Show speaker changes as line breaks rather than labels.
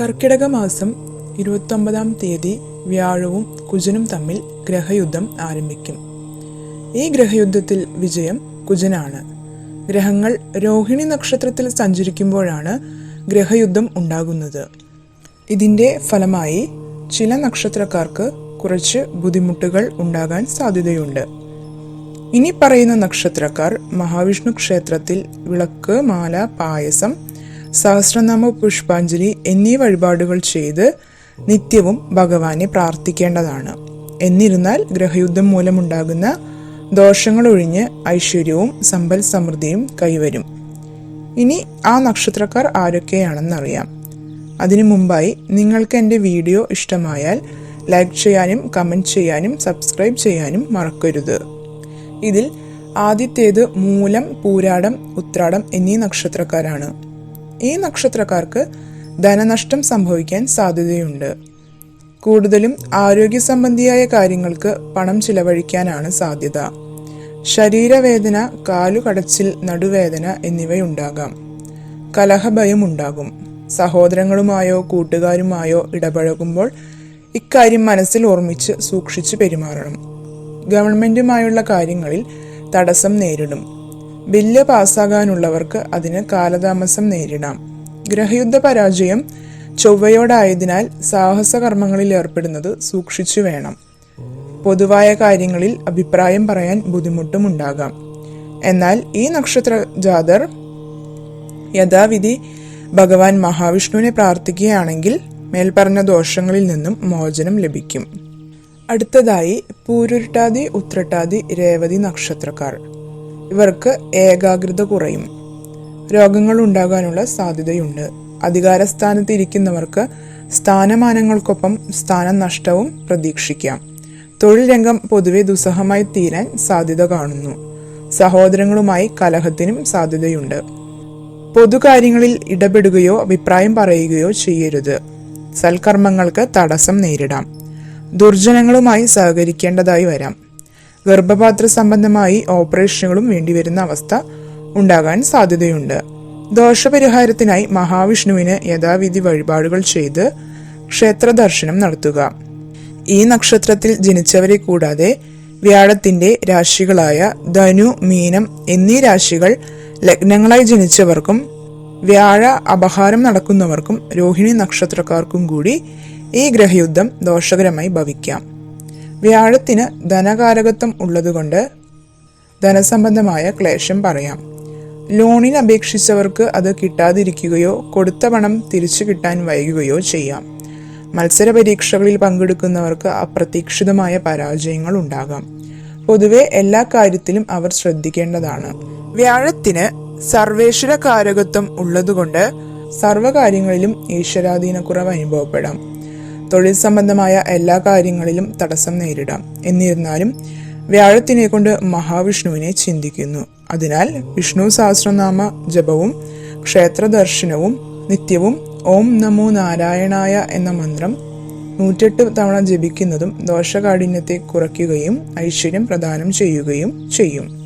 കർക്കിടക മാസം ഇരുപത്തൊമ്പതാം തീയതി വ്യാഴവും കുജനും തമ്മിൽ ഗ്രഹയുദ്ധം ആരംഭിക്കും. ഈ ഗ്രഹയുദ്ധത്തിൽ വിജയം കുജനാണ്. ഗ്രഹങ്ങൾ രോഹിണി നക്ഷത്രത്തിൽ സഞ്ചരിക്കുമ്പോഴാണ് ഗ്രഹയുദ്ധം ഉണ്ടാകുന്നത്. ഇതിന്റെ ഫലമായി ചില നക്ഷത്രക്കാർക്ക് കുറച്ച് ബുദ്ധിമുട്ടുകൾ ഉണ്ടാകാൻ സാധ്യതയുണ്ട്. ഇനി പറയുന്ന നക്ഷത്രക്കാർ മഹാവിഷ്ണു ക്ഷേത്രത്തിൽ വിളക്ക് മാല പായസം സഹസ്രനാമ പുഷ്പാഞ്ജലി എന്നീ വഴിപാടുകൾ ചെയ്ത് നിത്യവും ഭഗവാനെ പ്രാർത്ഥിക്കേണ്ടതാണ്. എന്നിരുന്നാൽ ഗ്രഹയുദ്ധം മൂലമുണ്ടാകുന്ന ദോഷങ്ങൾ ഒഴിഞ്ഞ് ഐശ്വര്യവും സമ്പൽ സമൃദ്ധിയും കൈവരും. ഇനി ആ നക്ഷത്രക്കാർ ആരൊക്കെയാണെന്നറിയാം. അതിനു മുമ്പായി നിങ്ങൾക്ക് എന്റെ വീഡിയോ ഇഷ്ടമായാൽ ലൈക്ക് ചെയ്യാനും കമന്റ് ചെയ്യാനും സബ്സ്ക്രൈബ് ചെയ്യാനും മറക്കരുത്. ഇതിൽ ആദ്യത്തേത് മൂലം പൂരാടം ഉത്രാടം എന്നീ നക്ഷത്രക്കാരാണ്. ഈ നക്ഷത്രക്കാർക്ക് ധനനഷ്ടം സംഭവിക്കാൻ സാധ്യതയുണ്ട്. കൂടുതലും ആരോഗ്യ സംബന്ധിയായ കാര്യങ്ങൾക്ക് പണം ചിലവഴിക്കാനാണ് സാധ്യത. ശരീരവേദന കാലുകടച്ചിൽ നടുവേദന എന്നിവയുണ്ടാകാം. കലഹഭയം ഉണ്ടാകും സഹോദരങ്ങളുമായോ കൂട്ടുകാരുമായോ ഇടപഴകുമ്പോൾ ഇക്കാര്യം മനസ്സിൽ ഓർമ്മിച്ച് സൂക്ഷിച്ചു പെരുമാറണം. ഗവൺമെന്റുമായുള്ള കാര്യങ്ങളിൽ തടസ്സം നേരിടും. ബില്ല് പാസ്സാകാനുള്ളവർക്ക് അതിന് കാലതാമസം നേരിടാം. ഗ്രഹയുദ്ധ പരാജയം ചൊവ്വയോടായതിനാൽ സാഹസകർമ്മങ്ങളിൽ ഏർപ്പെടുന്നത് സൂക്ഷിച്ചു വേണം. പൊതുവായ കാര്യങ്ങളിൽ അഭിപ്രായം പറയാൻ ബുദ്ധിമുട്ടുമുണ്ടാകാം. എന്നാൽ ഈ നക്ഷത്ര ജാതർ യഥാവിധി ഭഗവാൻ മഹാവിഷ്ണുവിനെ പ്രാർത്ഥിക്കുകയാണെങ്കിൽ മേൽപ്പറഞ്ഞ ദോഷങ്ങളിൽ നിന്നും മോചനം ലഭിക്കും. അടുത്തതായി പൂരുരുട്ടാതി ഉത്രട്ടാതി രേവതി നക്ഷത്രക്കാർ. ഇവർക്ക് ഏകാഗ്രത കുറയും. രോഗങ്ങൾ ഉണ്ടാകാനുള്ള സാധ്യതയുണ്ട്. അധികാരസ്ഥാനത്ത് ഇരിക്കുന്നവർക്ക് സ്ഥാനമാനങ്ങൾക്കൊപ്പം സ്ഥാനനഷ്ടവും പ്രതീക്ഷിക്കാം. തൊഴിൽ രംഗം പൊതുവെ ദുസ്സഹമായി തീരാൻ സാധ്യത കാണുന്നു. സഹോദരങ്ങളുമായി കലഹത്തിനും സാധ്യതയുണ്ട്. പൊതുകാര്യങ്ങളിൽ ഇടപെടുകയോ അഭിപ്രായം പറയുകയോ ചെയ്യരുത്. സൽക്കർമ്മങ്ങൾക്ക് തടസ്സം നേരിടാം. ദുർജനങ്ങളുമായി സഹകരിക്കേണ്ടതായി വരാം. ഗർഭപാത്ര സംബന്ധമായി ഓപ്പറേഷനുകളും വേണ്ടിവരുന്ന അവസ്ഥ ഉണ്ടാകാൻ സാധ്യതയുണ്ട്. ദോഷപരിഹാരത്തിനായി മഹാവിഷ്ണുവിന് യഥാവിധി വഴിപാടുകൾ ചെയ്ത് ക്ഷേത്ര ദർശനം നടത്തുക. ഈ നക്ഷത്രത്തിൽ ജനിച്ചവരെ കൂടാതെ വ്യാഴത്തിന്റെ രാശികളായ ധനു മീനം എന്നീ രാശികൾ ലഗ്നങ്ങളായി ജനിച്ചവർക്കും വ്യാഴ അപഹാരം നടക്കുന്നവർക്കും രോഹിണി നക്ഷത്രക്കാർക്കും കൂടി ഈ ഗ്രഹയുദ്ധം ദോഷകരമായി ഭവിക്കാം. വ്യാഴത്തിന് ധനകാരകത്വം ഉള്ളതുകൊണ്ട് ധനസംബന്ധമായ ക്ലേശം പറയാം. ലോണിന് അപേക്ഷിച്ചവർക്ക് അത് കിട്ടാതിരിക്കുകയോ കൊടുത്ത പണം തിരിച്ചു കിട്ടാൻ വൈകുകയോ ചെയ്യാം. മത്സര പരീക്ഷകളിൽ പങ്കെടുക്കുന്നവർക്ക് അപ്രതീക്ഷിതമായ പരാജയങ്ങൾ ഉണ്ടാകാം. പൊതുവെ എല്ലാ കാര്യത്തിലും അവർ ശ്രദ്ധിക്കേണ്ടതാണ്. വ്യാഴത്തിന് സർവേശ്വര കാരകത്വം ഉള്ളതുകൊണ്ട് സർവകാര്യങ്ങളിലും ഈശ്വരാധീനക്കുറവ് അനുഭവപ്പെടാം. തൊഴിൽ സംബന്ധമായ എല്ലാ കാര്യങ്ങളിലും തടസ്സം നേരിടാം. എന്നിരുന്നാലും വ്യാഴത്തിനെ കൊണ്ട് മഹാവിഷ്ണുവിനെ ചിന്തിക്കുന്നു. അതിനാൽ വിഷ്ണു സഹസ്രനാമ ജപവും ക്ഷേത്ര ദർശനവും നിത്യവും ഓം നമോ നാരായണായ എന്ന മന്ത്രം നൂറ്റെട്ട് തവണ ജപിക്കുന്നതും ദോഷകാഠിന്യത്തെ കുറയ്ക്കുകയും ഐശ്വര്യം പ്രദാനം ചെയ്യുകയും ചെയ്യും.